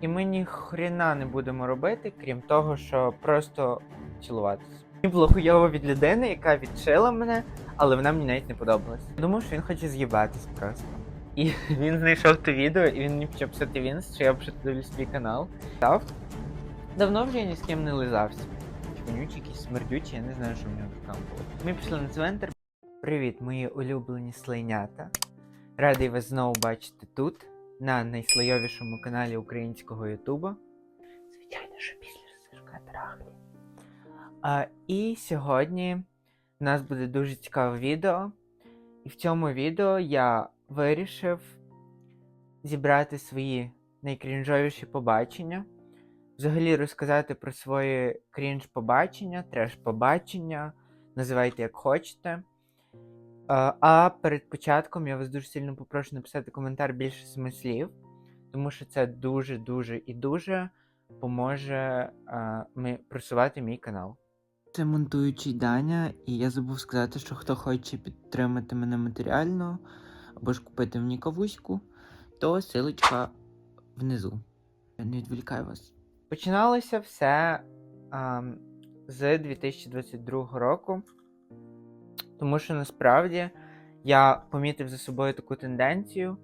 І ми ні хрена не будемо робити, крім того, що просто цілуватися. Мені було хуйово від людини, яка відшила мене, але вона мені навіть не подобалась. Думав, що він хоче з'їбатись просто. І він знайшов те відео, і він мені почав писати в що я дивлюсь свій канал. Став. Давно вже я ні з ким не лизався. Вонючий, якийсь смердючий, я не знаю, що в нього там було. Ми пішли на цвинтар. Привіт, мої улюблені слайнята. Радий вас знову бачити тут, на найслайовішому каналі українського Ютуба. Звичайно, що після Сашка Трахлі. А, і сьогодні у нас буде дуже цікаве відео. І в цьому відео я вирішив зібрати свої найкрінжовіші побачення. Взагалі розказати про свої крінж-побачення, треш-побачення, називайте як хочете. А, а перед початком я вас дуже сильно попрошу написати коментар більше семи слів, тому що це дуже-дуже і дуже поможе ми просувати мій канал. Це монтуючий Даня, і я забув сказати, що хто хоче підтримати мене матеріально або ж купити мені кавуську, то силочка внизу. Я не відволікаю вас. Починалося все а, з 2022 року. Тому що насправді я помітив за собою таку тенденцію,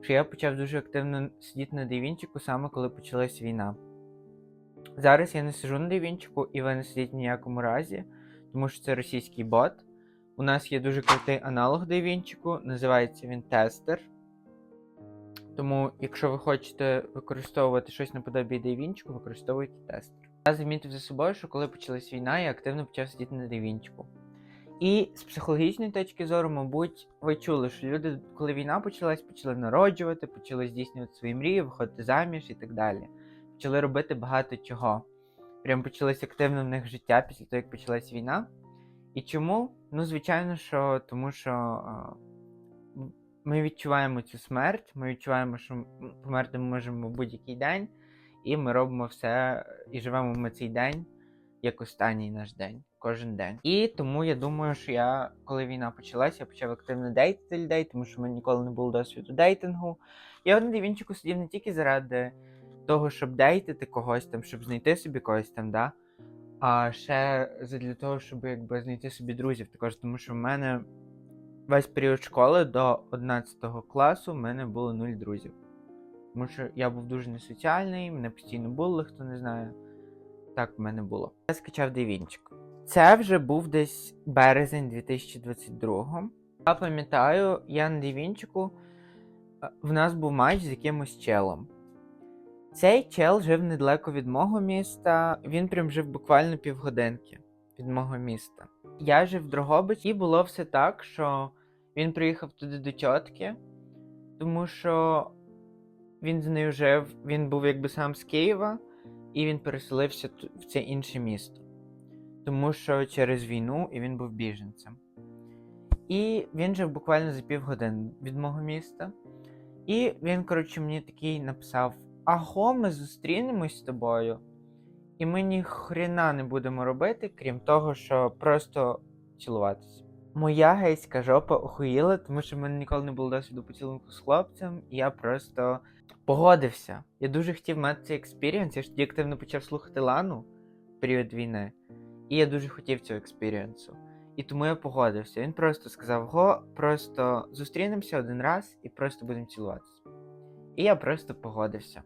що я почав дуже активно сидіти на дивінчику саме коли почалась війна. Зараз я не сижу на дивінчику і ви не сидіть в ніякому разі, тому що це російський бот. У нас є дуже крутий аналог дивінчику, називається він тестер. Тому, якщо ви хочете використовувати щось наподобі дивінчику, використовуйте тестер. Я замітив за собою, що коли почалась війна, я активно почав сидіти на дивінчику. І з психологічної точки зору, мабуть, ви чули, що люди, коли війна почалась, почали народжувати, почали здійснювати свої мрії, виходити заміж і так далі. Почали робити багато чого. Прям почалось активно в них життя після того, як почалась війна. І чому? Ну, звичайно, що тому що ми відчуваємо цю смерть, ми відчуваємо, що померти ми можемо будь-який день, і ми робимо все і живемо ми цей день як останній наш день, кожен день. І тому я думаю, що я, коли війна почалася, я почав активно дейтити людей, тому що в мене ніколи не було досвіду дейтингу. Я на дивінчику сидів не тільки заради того, щоб дейтити когось там, щоб знайти собі когось там, да. А ще для того, щоб якби знайти собі друзів, також тому що в мене весь період школи до 11 класу в мене було нуль друзів. Тому що я був дуже несоціальний, мене постійно було, хто не знає. Так в мене було. Я скачав Девінчик. Це вже був десь березень 2022 Я пам'ятаю, я на Девінчику е, в нас був матч з якимось челом. Цей чел жив недалеко від мого міста, він прям жив буквально півгодинки від мого міста. Я жив в Дрогобичі, і було все так, що він приїхав туди до тьотки, тому що він з нею жив, він був якби сам з Києва, і він переселився в це інше місто. Тому що через війну і він був біженцем. І він жив буквально за півгодини від мого міста. І він, коротше, мені такий написав: Аго, ми зустрінемось з тобою, і ми ні хрена не будемо робити, крім того, що просто цілуватися. Моя гейська жопа охуїла, тому що в мене ніколи не було досвіду поцілунку з хлопцем, і я просто погодився. Я дуже хотів мати цей експірієнс. Я ж тоді активно почав слухати Лану в період війни, і я дуже хотів цього експірієнсу. І тому я погодився. Він просто сказав: Го, просто зустрінемося один раз і просто будемо цілуватися. І я просто погодився.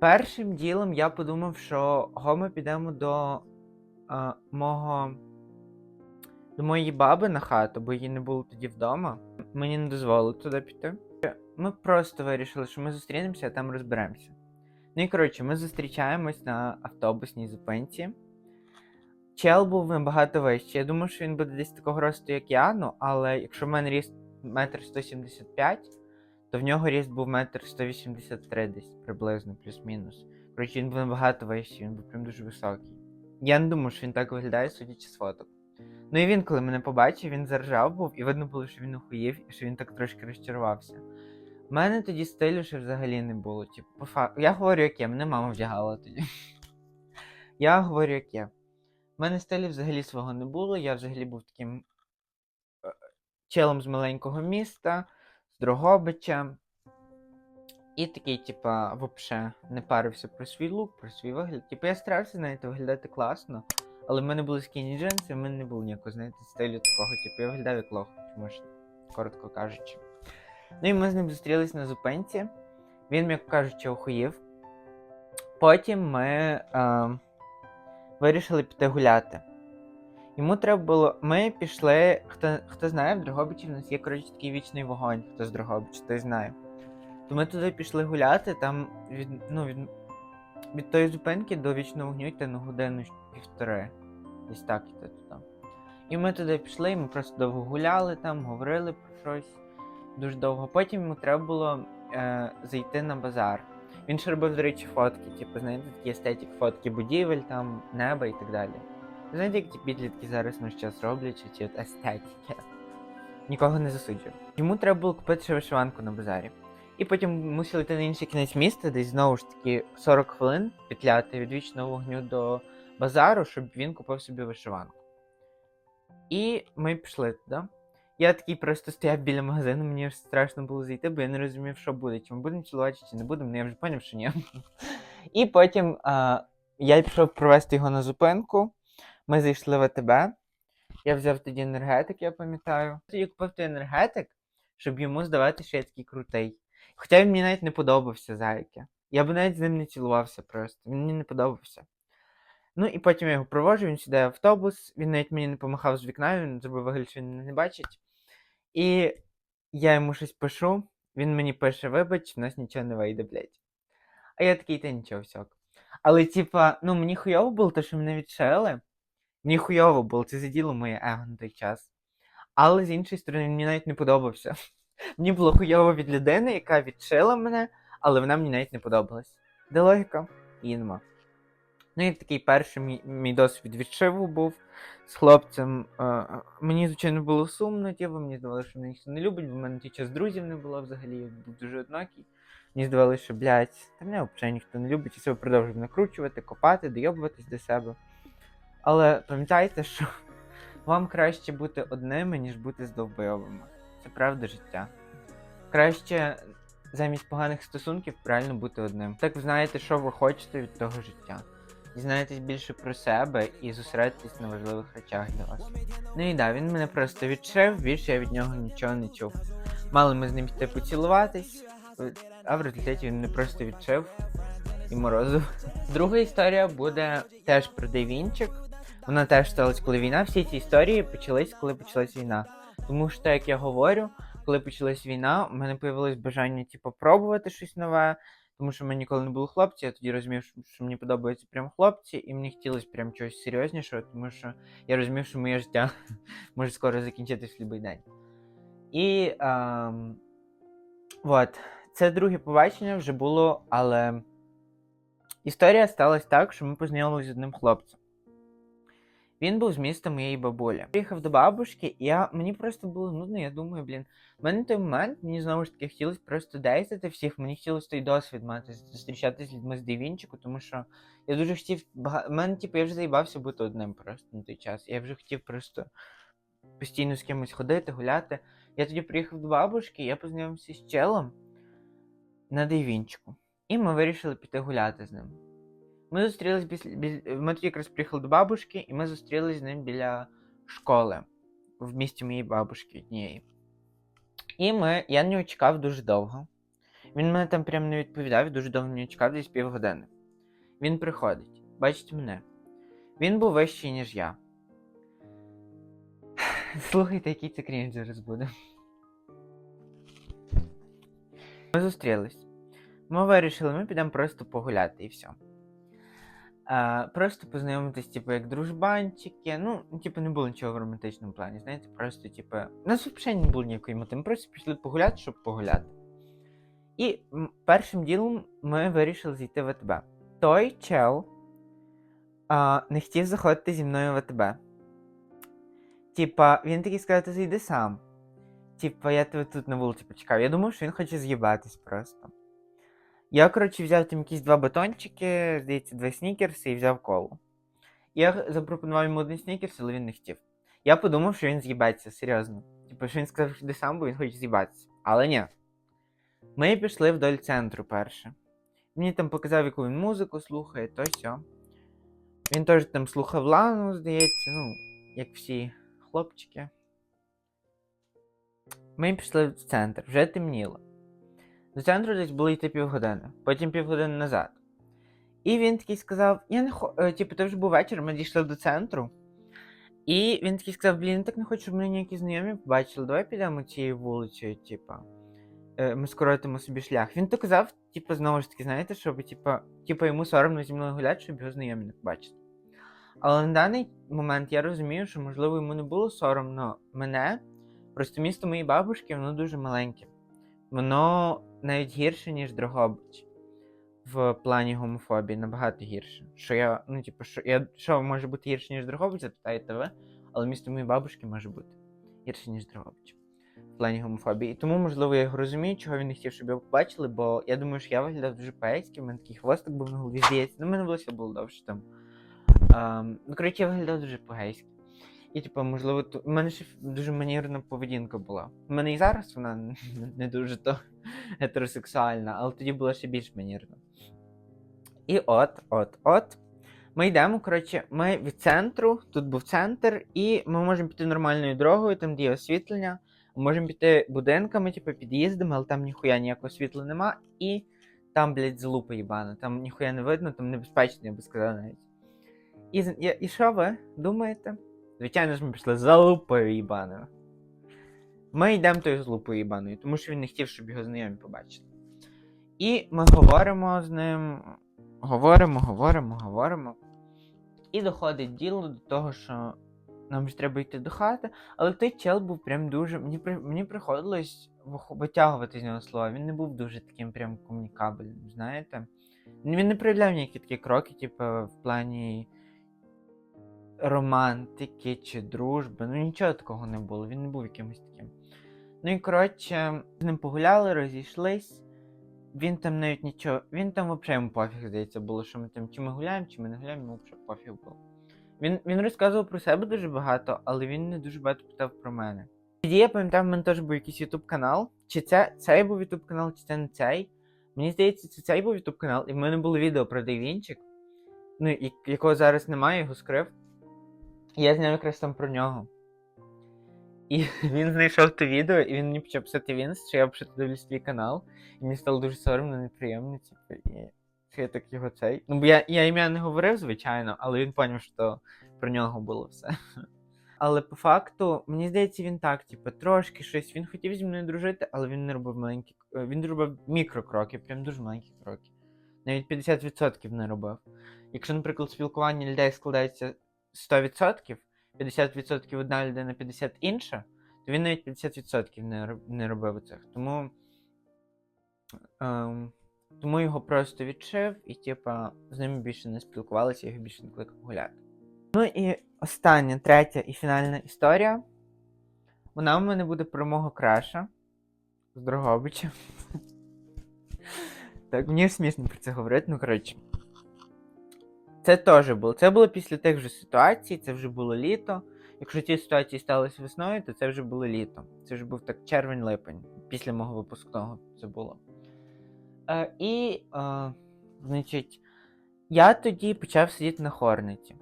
Першим ділом я подумав, що го ми підемо до а, мого. До моєї баби на хату, бо її не було тоді вдома. Мені не дозволили туди піти. Ми просто вирішили, що ми зустрінемося, а там розберемося. Ну і коротше, ми зустрічаємось на автобусній зупинці. Чел був набагато вищий. Я думаю, що він буде десь такого росту, як я, ну, але якщо в мене ріст 1,175 м, то в нього ріст був 1,183 м десь приблизно, плюс-мінус. Коротше, він був набагато вищий, він був прям дуже високий. Я не думаю, що він так виглядає, судячи з фоток. Ну і він, коли мене побачив, він заржав був, і видно було, що він охуїв, і що він так трошки розчарувався. У мене тоді стилю ще взагалі не було. Типу, по фа... Я говорю, як є, мене мама вдягала тоді. Я говорю, як є. У мене стилю взагалі свого не було, я взагалі був таким е, челом з маленького міста, з Дрогобича. І такий, типа, вообще не парився про свій лук, про свій вигляд. Типу, я старався, знаєте, виглядати класно, але в мене були скіні джинси, в мене не було ніякого, знаєте, стилю такого, типу, я виглядав як лох, чому ж, коротко кажучи. Ну і ми з ним зустрілись на зупинці. Він, м'яко кажучи, охуїв. Потім ми е, вирішили піти гуляти. Йому треба було. Ми пішли. Хто, хто знає, в Дрогобичі в нас є, коротше, такий вічний вогонь, хто з Дрогобича, той знає. То ми туди пішли гуляти, там від, ну, від, від тої зупинки до вічного вогню йти на годину півтори. Десь так йти туди. І ми туди пішли, і ми просто довго гуляли там, говорили про щось дуже довго. Потім йому треба було е, зайти на базар. Він ще робив, до речі, фотки, типу, знаєте, такі естетик фотки будівель, там, неба і так далі. Знаєте, як ті підлітки зараз ми час роблять, чи, от естетики. Нікого не засуджую. Йому треба було купити вишиванку на базарі. І потім мусили йти на інший кінець міста, десь знову ж таки 40 хвилин петляти від вічного вогню до базару, щоб він купив собі вишиванку. І ми пішли туди. Я такий просто стояв біля магазину, мені аж страшно було зайти, бо я не розумів, що буде. Чи ми будемо цілувати, чи не будемо, ну я вже зрозумів, що ні. І потім а, я пішов провести його на зупинку. Ми зайшли в АТБ. Я взяв тоді енергетик, я пам'ятаю. Тоді купив той енергетик, щоб йому здавати, що я такий крутий. Хоча він мені навіть не подобався, зайки. Я б навіть з ним не цілувався просто. Він мені не подобався. Ну і потім я його проводжу, він сідає в автобус, він навіть мені не помахав з вікна, він зробив вигляд, що він не бачить. І я йому щось пишу, він мені пише: вибач, в нас нічого не вийде, блядь. А я такий, та нічого всяк. Але, типа, ну мені хуйово було, те, що мене відшили. Мені хуйово було, це заділо моє его на той час. Але з іншої сторони, мені навіть не подобався. Мені було хуйово від людини, яка відшила мене, але вона мені навіть не подобалась. Де логіка? Її. Ну і такий перший мій, мій досвід відшиву був з хлопцем. Е, мені, звичайно, було сумно, типу, мені здавалося, що мене ніхто не любить, бо в мене той час друзів не було взагалі, я був дуже однакий. Мені здавалося, що, блядь, та мене взагалі ніхто не любить, і себе продовжив накручувати, копати, дойобуватись до себе. Але пам'ятайте, що вам краще бути одними, ніж бути з довбойовими. Це правда життя. Краще замість поганих стосунків правильно бути одним. Так ви знаєте, що ви хочете від того життя. Дізнаєтесь більше про себе і зосередитесь на важливих речах для вас. Ну і да, він мене просто відшив, більше я від нього нічого не чув. Мали ми з ним піти поцілуватись, а в результаті він мене просто відшив і морозив. Друга історія буде теж про Дейвінчик. Вона теж сталася, коли війна. Всі ці історії почались, коли почалась війна. Тому що, як я говорю, коли почалась війна, у мене появилось бажання, типу, пробувати щось нове, тому що в мене ніколи не було хлопців, я тоді розумів, що, мені подобаються прям хлопці, і мені хотілося прям чогось серйознішого, тому що я розумів, що моє життя може скоро закінчитись в будь-який день. І ем, от, це друге побачення вже було, але історія сталася так, що ми познайомилися з одним хлопцем. Він був з міста моєї бабулі. Приїхав до бабушки, і я, мені просто було нудно, я думаю, блін. В мене той момент мені знову ж таки хотілося просто дейтити всіх, мені хотілося той досвід мати, зустрічатися з людьми з Дейвінчику, тому що я дуже хотів. Бага... мене, типу, я вже заїбався бути одним просто на той час. Я вже хотів просто постійно з кимось ходити, гуляти. Я тоді приїхав до бабушки, я познайомився з челом на Дейвінчику. І ми вирішили піти гуляти з ним. Ми зустрілись біля, біля... Ми тоді якраз приїхали до бабушки, і ми зустрілись з ним біля школи в місті моєї бабушки однієї. І ми... я на нього чекав дуже довго. Він мене там прямо не відповідав, і дуже довго на нього чекав, десь півгодини. Він приходить, бачите мене. Він був вищий, ніж я. Слухайте, який це крінж зараз буде. Ми зустрілись. Ми вирішили, ми підемо просто погуляти і все. Просто познайомитись, типу, як дружбанчики. Ну, типу, не було нічого в романтичному плані. Знаєте, просто, типу, у нас взагалі не було ніякої мети. Ми просто пішли погуляти, щоб погуляти. І першим ділом ми вирішили зайти в АТБ. Той чел а, не хотів заходити зі мною в АТБ. Типа, він такий сказав, ти зайди сам. Типа, я тебе тут на вулиці почекав. Я думав, що він хоче з'їбатись просто. Я, коротше, взяв там якісь два батончики, здається, два снікерси і взяв колу. Я запропонував йому один снікерс, але він не хотів. Я подумав, що він з'їбеться, серйозно. Типу, що він сказав, що йди сам, бо він хоче з'їбатися. Але ні. Ми пішли вдоль центру перше. Мені там показав, яку він музику слухає, то сьо. Він теж там слухав Лану, здається, ну, як всі хлопчики. Ми пішли в центр, вже темніло. До центру десь було йти півгодини, потім півгодини назад. І він такий сказав: Я не хо... е, типу, то вже був вечір, ми дійшли до центру. І він такий сказав: Блін, я так не хочу, щоб мене ніякі знайомі побачили. Давай підемо цією вулицею, типу. Е, Ми скоротимо собі шлях. Він то казав, типу, знову ж таки, знаєте, щоб типу, типу, йому соромно зі мною гуляти, щоб його знайомі не побачити. Але на даний момент я розумію, що, можливо, йому не було соромно мене. Просто місто моєї бабушки, воно дуже маленьке. Воно навіть гірше, ніж Дрогобич. В плані гомофобії набагато гірше. Що я, ну, типу, що я що може бути гірше, ніж Дрогобич, запитаєте ви, але місто моєї бабушки може бути гірше, ніж Дрогобич. В плані гомофобії. І тому, можливо, я його розумію, чого він не хотів, щоб його побачили, бо я думаю, що я виглядав дуже по-ейськи, в мене такий хвостик був на голові, здається. Ну, мене волосся було довше там. Ем, ну, коротше, я виглядав дуже по-гейськи. І, типу, можливо, ту... у мене ще дуже манірна поведінка була. У мене і зараз вона не- дуже то гетеросексуальна, але тоді була ще більш манірна. І от, от, от. Ми йдемо, коротше, ми від центру, тут був центр, і ми можемо піти нормальною дорогою, там де є освітлення. Можемо піти будинками, типу, під'їздами, але там ніхуя ніякого світла нема. І там, блядь, залупа їбана. Там ніхуя не видно, там небезпечно, я би сказав навіть. І, і, і що ви думаєте? Звичайно ж, ми пішли за лупою їбаною. Ми йдемо тою з лупою їбаною, тому що він не хотів, щоб його знайомі побачили. І ми говоримо з ним, говоримо, говоримо, говоримо. І доходить діло до того, що нам ж треба йти до хати, але той чел був прям дуже. Мені, мені приходилось витягувати з нього слова. Він не був дуже таким прям комунікабельним, знаєте. Він не проявляв ніякі такі кроки, типу, в плані романтики чи дружби. Ну нічого такого не було, він не був якимось таким. Ну і коротше, з ним погуляли, розійшлись. Він там навіть нічого. Він там взагалі йому пофіг, здається, було, що ми там чи ми гуляємо, чи ми не гуляємо, йому взагалі пофіг було. Він, він розказував про себе дуже багато, але він не дуже багато питав про мене. Тоді я пам'ятаю, в мене теж був якийсь ютуб канал. Чи це цей був ютуб канал, чи це не цей. Мені здається, це цей був ютуб канал, і в мене було відео про Дейвінчик, ну, якого зараз немає, його скрив. Я зняв якраз там про нього. І він знайшов те відео, і він мені почав писати в інст, що я взагалі дивлюсь твій канал. І мені стало дуже соромно, неприємно, типу, і що я так його цей. Ну, бо я, я ім'я не говорив, звичайно, але він поняв, що про нього було все. Але по факту, мені здається, він так, типу, трошки щось. Він хотів зі мною дружити, але він не робив маленькі. е, Він робив мікрокроки, прям дуже маленькі кроки. Навіть 50% не робив. Якщо, наприклад, спілкування людей складається 100%, 50% одна людина, 50% інша, то він навіть 50% не, робив цих. Тому, ем, тому його просто відшив і, типа, з ними більше не спілкувалися, його більше не кликав гуляти. Ну і остання, третя і фінальна історія. Вона в мене буде про мого краша з Дрогобича. Так, мені смішно про це говорити, ну коротше. Це теж було. Це було після тих же ситуацій, це вже було літо. Якщо ті ситуації сталися весною, то це вже було літо. Це вже був так червень-липень, після мого випускного це було. Е, і, е, значить, я тоді почав сидіти на хорниці.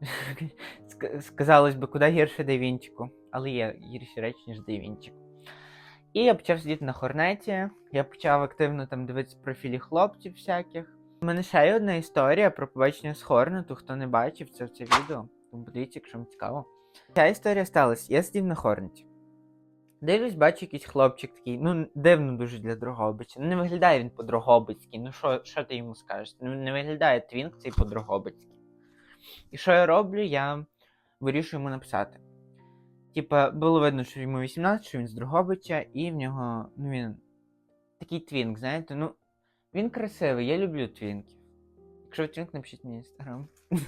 Сказалось би, куди гірше Дейвінчику, але є гірші речі, ніж Дейвінчик. І я почав сидіти на хорнеті, я почав активно там дивитися профілі хлопців всяких. У мене ще є одна історія про побачення з Хорнету, хто не бачив це, в це відео, тому якщо вам цікаво. Ця історія сталася. Я сидів на Хорнеті. Дивлюсь, бачу якийсь хлопчик такий, ну дивно дуже для Дрогобича. Ну не виглядає він по-дрогобицьки. Ну що, що ти йому скажеш? Ну, не виглядає твінк цей по-дрогобицьки. І що я роблю? Я вирішую йому написати. Типа, було видно, що йому 18, що він з Дрогобича, і в нього, ну він такий твінк, знаєте, ну, він красивий, я люблю твінків. Якщо ви твінк, напишіть мені інстаграм.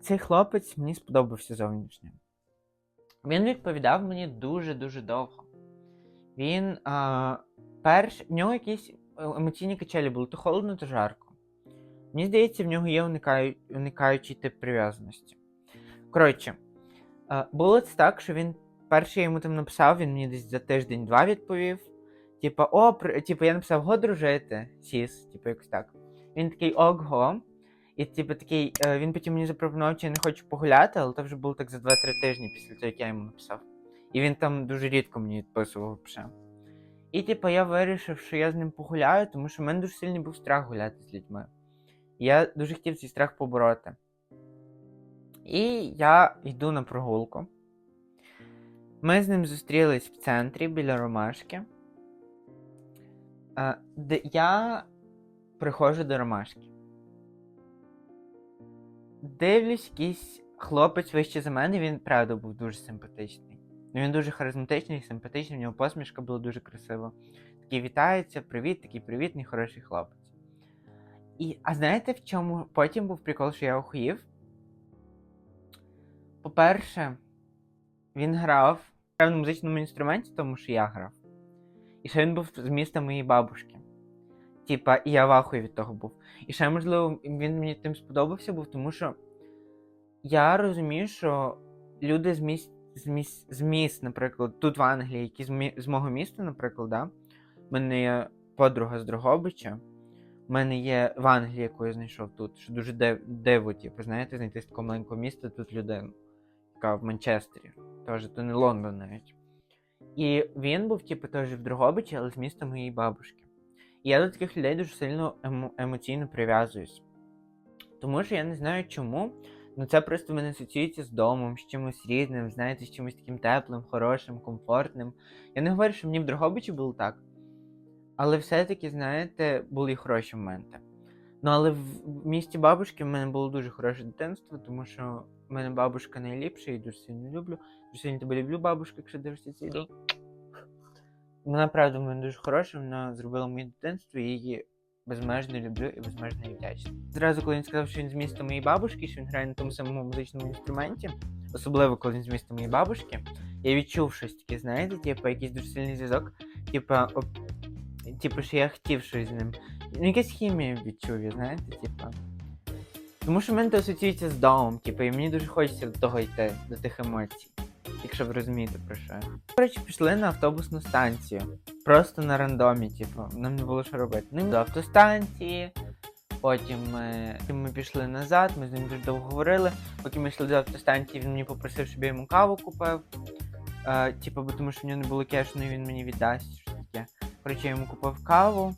Цей хлопець мені сподобався зовнішньо. Він відповідав мені дуже-дуже довго. Він а, перш. В нього якісь емоційні качелі були то холодно, то жарко. Мені здається, в нього є уникаю... уникаючий тип прив'язаності. Коротше, було це так, що він перший я йому там написав, він мені десь за тиждень-два відповів. Типа, о, при... типу, я написав го дружити, сіс, типу, якось так. Він такий ого. І типу такий, е, він потім мені запропонував, чи я не хочу погуляти, але це вже було так за 2-3 тижні після того, як я йому написав. І він там дуже рідко мені відписував вже. І типу я вирішив, що я з ним погуляю, тому що в мене дуже сильний був страх гуляти з людьми. Я дуже хотів цей страх побороти. І я йду на прогулку. Ми з ним зустрілись в центрі біля ромашки. Е, Де я приходжу до ромашки. Дивлюсь, якийсь хлопець вище за мене, він правда був дуже симпатичний. Ну, Він дуже харизматичний, симпатичний, в нього посмішка була дуже красива. Такий вітається, привіт, такий привітний, хороший хлопець. І, а знаєте, в чому потім був прикол, що я охуїв? По-перше, він грав на музичному інструменті, тому що я грав. І ще він був з міста моєї бабушки. Типа, і я в ахуї від того був. І ще, можливо, він мені тим сподобався, був, тому що я розумію, що люди з міст, з міст, з міст наприклад, тут в Англії, які з, мі, з мого міста, наприклад, да? в мене є подруга з Дрогобича. У мене є в Англії, яку я знайшов тут, що дуже див, диво, типу, знаєте, знайти з такого маленького міста тут людину, яка в Манчестері. Тож то не Лондон навіть. І він був, типу, теж в Дрогобичі, але з міста моєї бабушки. І я до таких людей дуже сильно емо- емоційно прив'язуюсь. Тому що я не знаю чому. Ну це просто мене асоціюється з домом, з чимось рідним, знаєте, з чимось таким теплим, хорошим, комфортним. Я не говорю, що мені в Дрогобичі було так. Але все-таки, знаєте, були хороші моменти. Ну, але в місті бабушки в мене було дуже хороше дитинство, тому що в мене бабушка найліпша, і дуже сильно люблю. Сильно тебе люблю, бабушка, якщо дивишся цей відео. Вона, правда, в мене дуже хороша, вона зробила моє дитинство, і її безмежно люблю і безмежно їй вдячний. Зразу, коли він сказав, що він з міста моєї бабушки, що він грає на тому самому музичному інструменті, особливо коли він з міста моєї бабушки, я відчув щось таке, знаєте, типу, якийсь дуже сильний зв'язок, типу, об... типу, що я хотів щось з ним. Ну, якась хімія відчув, я, знаєте, типу. Тому що в мене це асоціюється з домом, типу, і мені дуже хочеться до того йти, до тих емоцій. Якщо ви розумієте про що. я. Коротше, пішли на автобусну станцію. Просто на рандомі, типу, нам не було що робити. Ну, до автостанції. Потім ми, потім ми пішли назад, ми з ним дуже довго говорили. Поки ми йшли до автостанції, він мені попросив, щоб я йому каву купив. Е, типу, бо тому що в нього не було кешу, ну і він мені віддасть. Що я йому купив каву.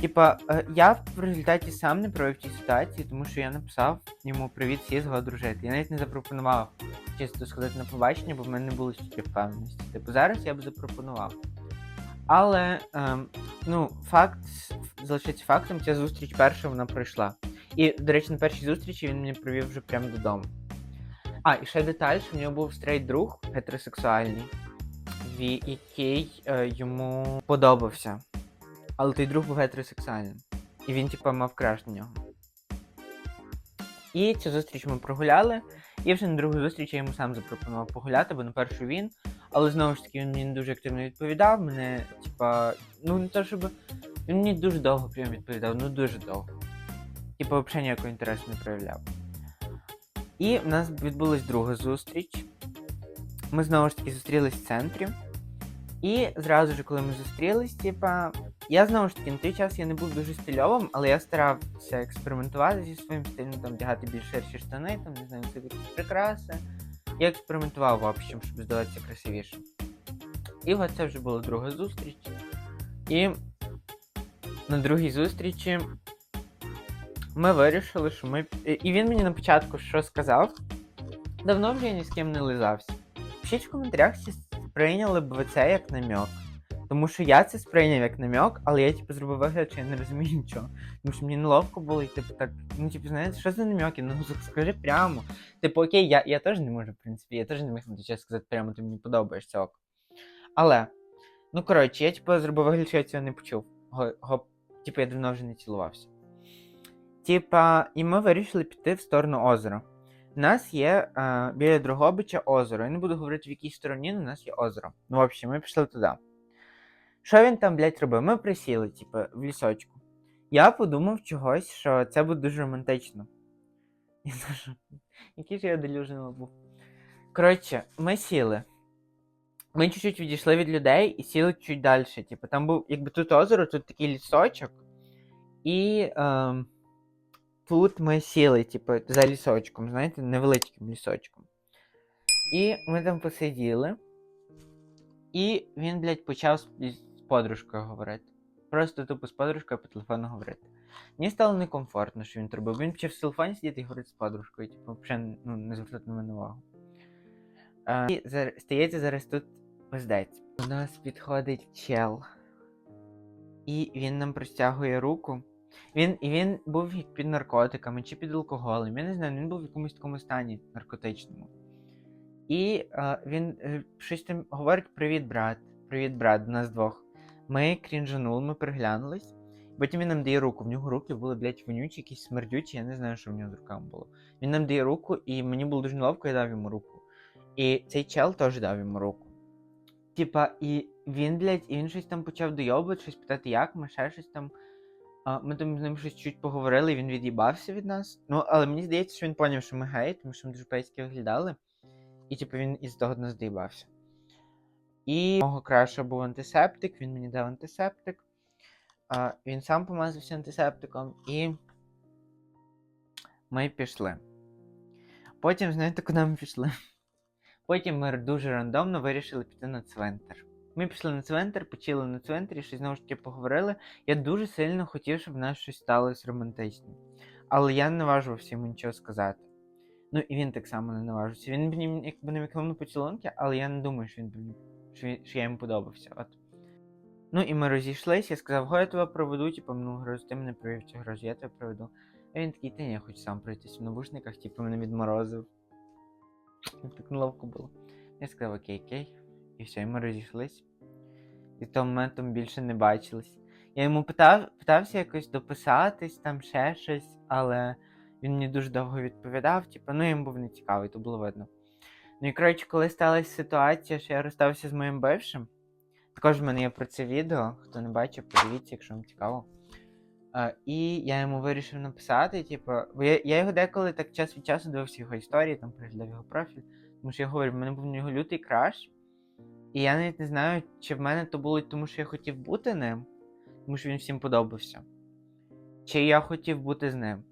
Типа, е, я в результаті сам не провів цій ситуації, тому що я написав йому привіт, всі згод дружити. Я навіть не запропонував чисто сходити на побачення, бо в мене не було стільки впевненості. Типу, зараз я б запропонував. Але, ем, ну, факт залишиться фактом, ця зустріч перша вона пройшла. І, до речі, на першій зустрічі він мене привів вже прямо додому. А, і ще деталь, що в нього був стрейт друг гетеросексуальний, який е, йому подобався. Але той друг був гетеросексуальним. І він, типа, мав краш на нього. І цю зустріч ми прогуляли. І вже на другу зустріч я йому сам запропонував погуляти, бо на першу він. Але знову ж таки він мені дуже активно відповідав. Мене, типа, ну не то щоб. Він мені дуже довго прям відповідав, ну дуже довго. Типа, взагалі ніякого інтересу не проявляв. І в нас відбулась друга зустріч. Ми знову ж таки зустрілись в центрі. І зразу ж, коли ми зустрілись, типа, я знову ж таки на той час я не був дуже стильовим, але я старався експериментувати зі своїм стилем, там вдягати більш ширші штани, там, не знаю, це якісь прикраси. Я експериментував в общем, щоб здаватися красивішим. І от це вже була друга зустріч. І на другій зустрічі ми вирішили, що ми. І він мені на початку що сказав. Давно вже я ні з ким не лизався. Пишіть в коментарях, чи сприйняли б це як намек. Тому що я це сприйняв як намек, але я типу зробив вигляд, що я не розумію нічого. Тому що мені неловко було, і типу так, ну типу, знаєте, що за намеки? Ну скажи прямо. Типу, окей, я, я теж не можу, в принципі, я теж не міг на час сказати прямо, ти мені подобаєшся ок. Але, ну коротше, я типу зробив вигляд, що я цього не почув. Го, го, типу, я давно вже не цілувався. Типа, і ми вирішили піти в сторону озера. У нас є е, біля Дрогобича озеро. Я не буду говорити в якій стороні, але у нас є озеро. Ну, в общем, ми пішли туди. Що він там, блядь, робив? Ми присіли, типу, в лісочку. Я подумав чогось, що це буде дуже романтично. Який же я делюжний був. Коротше, ми сіли. Ми чуть-чуть відійшли від людей і сіли чуть далі. Типу, там був, якби тут озеро, тут такий лісочок. І ем, тут ми сіли, типу, за лісочком, знаєте, невеличким лісочком. І ми там посиділи. І він, блядь, почав подружкою говорити. Просто тупо з подружкою по телефону говорити. Мені стало некомфортно, що він робив. Він почав в телефоні сидіти і говорити з подружкою, типу, взагалі ну, не звертати на мене увагу. А, і зар- стається зараз тут пиздець. У нас підходить чел. І він нам простягує руку. Він, і він був під наркотиками чи під алкоголем. Я не знаю, він був в якомусь такому стані наркотичному. І е, він е, щось там говорить: Привіт, брат. Привіт, брат, до нас двох. Ми крінжанули, ми приглянулись. Потім він нам дає руку. В нього руки були, блядь, вонючі, якісь смердючі, я не знаю, що в нього з руками було. Він нам дає руку, і мені було дуже неловко, я дав йому руку. І цей чел теж дав йому руку. Типа, і він, блядь, і він щось там почав дойобувати, щось питати, як ми, ще щось там. А, ми там з ним щось чуть поговорили, і він від'їбався від нас. Ну, але мені здається, що він поняв, що ми геї, тому що ми дуже пейськи виглядали. І типу він із того нас доїбався. І мого краша був антисептик, він мені дав антисептик. А, він сам помазався антисептиком, і ми пішли. Потім, знаєте, куди ми пішли? Потім ми дуже рандомно вирішили піти на цвинтар. Ми пішли на цвинтар, почили на цвинтарі, щось знову ж таки поговорили. Я дуже сильно хотів, щоб в нас щось сталося романтичне. Але я не наважувався йому нічого сказати. Ну і він так само не наважився. Він мені якби намікнув на поцілунки, але я не думаю, що він мені- що, я йому подобався. От. Ну і ми розійшлись, я сказав, я тебе проведу, типу, ну, грозу, ти мене привів цю грозу, я тебе проведу. А він такий, та ні, я хочу сам пройтись в навушниках, типу, мене відморозив. Так неловко було. Я сказав, окей, окей. І все, і ми розійшлись. І з того моменту більше не бачились. Я йому питав, питався якось дописатись, там ще щось, але він мені дуже довго відповідав, типу, ну йому був не цікавий, то було видно. Ну і коротше, коли сталася ситуація, що я розстався з моїм бившим, також в мене є про це відео. Хто не бачив, подивіться, якщо вам цікаво. А, і я йому вирішив написати, типу, бо я, я його деколи так час від часу дивився його історії, там переглядав його профіль. Тому що я говорю, в мене був в нього лютий краш. І я навіть не знаю, чи в мене то було тому, що я хотів бути ним, тому що він всім подобався. Чи я хотів бути з ним.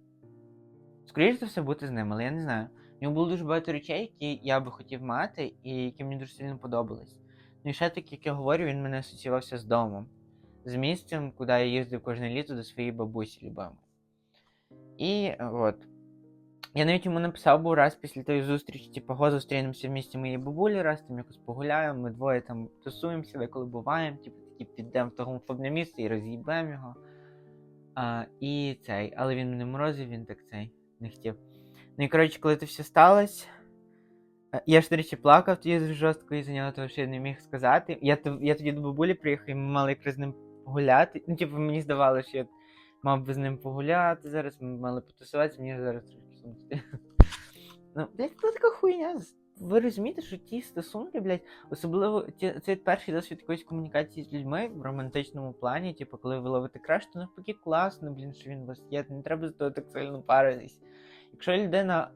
Скоріше за все, бути з ним, але я не знаю. В нього було дуже багато речей, які я би хотів мати, і які мені дуже сильно подобались. Ну і ще таки, як я говорю, він мене асоціювався з домом, з місцем, куди я їздив кожне літо до своєї бабусі любимої. І от. Я навіть йому написав був раз після тої зустрічі, типу, го зустрінемося в місті моєї бабулі, раз там якось погуляємо, ми двоє там тусуємося, деколи буваємо, типу, такі підемо в то гомофобне місце і роз'їбемо його. А, і цей, але він мене морозив, він так цей не хотів. Ну і коротше, коли це все сталося, е, я ж, до речі, плакав тоді жорстко із-за нього, того, що я не міг сказати. Я, я тоді до бабулі приїхав, і ми мали якраз з ним погуляти. Ну, типу, мені здавалося, що я мав би з ним погуляти зараз, ми мали потусуватися, мені зараз трошки сумно. Ну, блядь, це така хуйня. Ви розумієте, що ті стосунки, блядь, особливо ті, цей перший досвід якоїсь комунікації з людьми в романтичному плані, типу, коли ви ловите краш, то навпаки класно, блін, що він вас є, не треба з того так сильно паритись. Якщо людина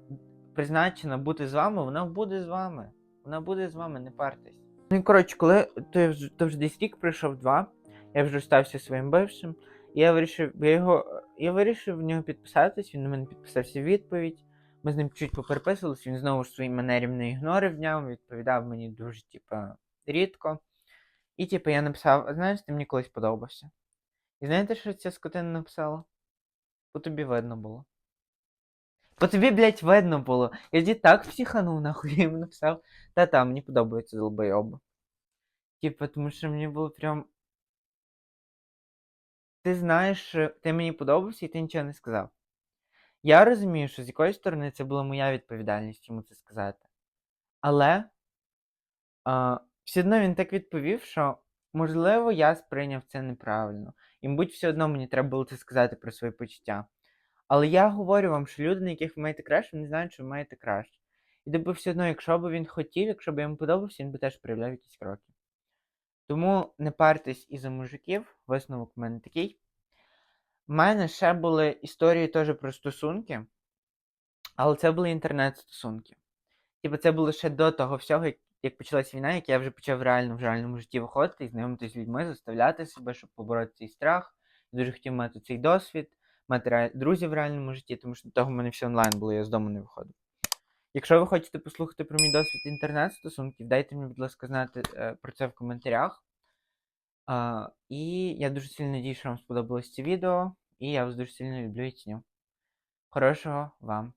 призначена бути з вами, вона буде з вами. Вона буде з вами, не партесь. Ну і коротше, коли то, то вже десь рік пройшов два, я вже стався своїм бившим, і я вирішив, я його, я вирішив в нього підписатись, він на мене підписався в відповідь. Ми з ним чуть попереписувались, він знову ж своїй манері мене ігнорив днями, відповідав мені дуже, типа, рідко. І, типу, я написав, «А знаєш, ти мені колись подобався. І знаєте, що ця скотина написала? По тобі видно було. По тобі, блядь, видно було. Я тоді так психанув, нахуй, я йому написав. Та-та, мені подобається долбойоби. Типу, тому що мені було прям. Ти знаєш, ти мені подобався і ти нічого не сказав. Я розумію, що з якоїсь сторони це була моя відповідальність йому це сказати. Але а, все одно він так відповів, що можливо я сприйняв це неправильно. І, мабуть, все одно мені треба було це сказати про свої почуття. Але я говорю вам, що люди, на яких ви маєте краш, вони знають, що ви маєте краш. І типу все одно, якщо б він хотів, якщо б йому подобався, він би теж проявляв якісь кроки. Тому не партесь із-за мужиків, висновок в мене такий. У мене ще були історії теж про стосунки, але це були інтернет-стосунки. Типу, це було ще до того всього, як- як почалась війна, як я вже почав реально в реальному житті виходити і знайомитися з людьми, заставляти себе, щоб побороти цей страх. Дуже хотів мати цей досвід, мати друзів в реальному житті, тому що до того в мене все онлайн було, я з дому не виходив. Якщо ви хочете послухати про мій досвід інтернет-стосунків, дайте мені, будь ласка, знати е, про це в коментарях. Е, і я дуже сильно надію, що вам сподобалось це відео, і я вас дуже сильно люблю і ціню. Хорошого вам